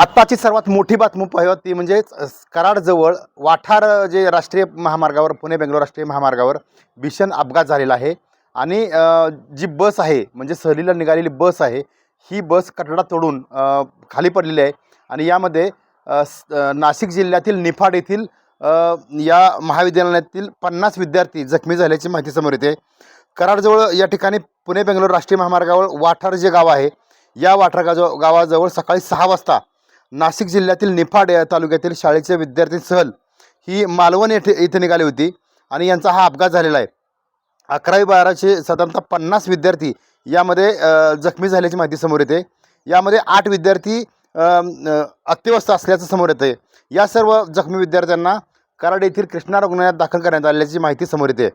आत्ताची सर्वात मोठी बातमी पाहिजे ती म्हणजे कराडजवळ वाठार जे राष्ट्रीय महामार्गावर पुणे बेंगलोर राष्ट्रीय महामार्गावर भीषण अपघात झालेला आहे. आणि जी बस आहे म्हणजे सहलीला निघालेली बस आहे ही बस कठडा तोडून खाली पडलेली आहे. आणि यामध्ये नाशिक जिल्ह्यातील निफाड येथील या महाविद्यालयातील पन्नास विद्यार्थी जखमी झाल्याची माहिती समोर येते. कराडजवळ या ठिकाणी पुणे बेंगलोर राष्ट्रीय महामार्गावर वाठार जे गाव आहे या वाठार गाव गावाजवळ सकाळी सहा वाजता नाशिक जिल्ह्यातील निफाड या तालुक्यातील शाळेचे विद्यार्थी सहल ही मालवण येथे इथे निघाली होती आणि यांचा हा अपघात झालेला आहे. अकरावी बाराशे साधारणतः पन्नास विद्यार्थी यामध्ये जखमी झाल्याची माहिती समोर येते. यामध्ये आठ विद्यार्थी अत्यवस्थ असल्याचं समोर येते. या सर्व जखमी विद्यार्थ्यांना कराड येथील कृष्णा रुग्णालयात दाखल करण्यात आल्याची माहिती समोर येते.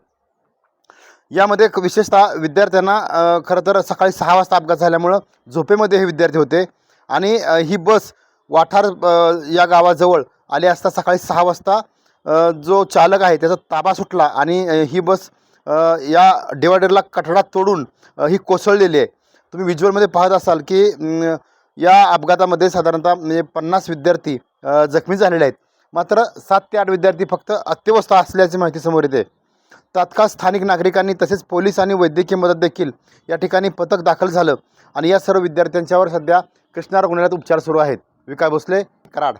यामध्ये विशेषतः विद्यार्थ्यांना खरं तर सकाळी सहा वाजता अपघात झाल्यामुळं झोपेमध्ये हे विद्यार्थी होते आणि ही बस वाठार या गावाजवळ आले असता सकाळी सहा वाजता जो चालक आहे त्याचा ताबा सुटला आणि ही बस या डिवायडरला कठडा तोडून ही कोसळलेली आहे. तुम्ही व्हिज्युअलमध्ये पाहत असाल की या अपघातामध्ये साधारणतः म्हणजे पन्नास विद्यार्थी जखमी झालेले आहेत. मात्र सात ते आठ विद्यार्थी फक्त अत्यवस्था असल्याची माहिती समोर येते. तात्काळ स्थानिक नागरिकांनी तसेच पोलीस आणि वैद्यकीय मदत देखील या ठिकाणी पथक दाखल झालं आणि या सर्व विद्यार्थ्यांच्यावर सध्या कृष्णा रुग्णालयात उपचार सुरू आहेत. विकास भोसले कराड.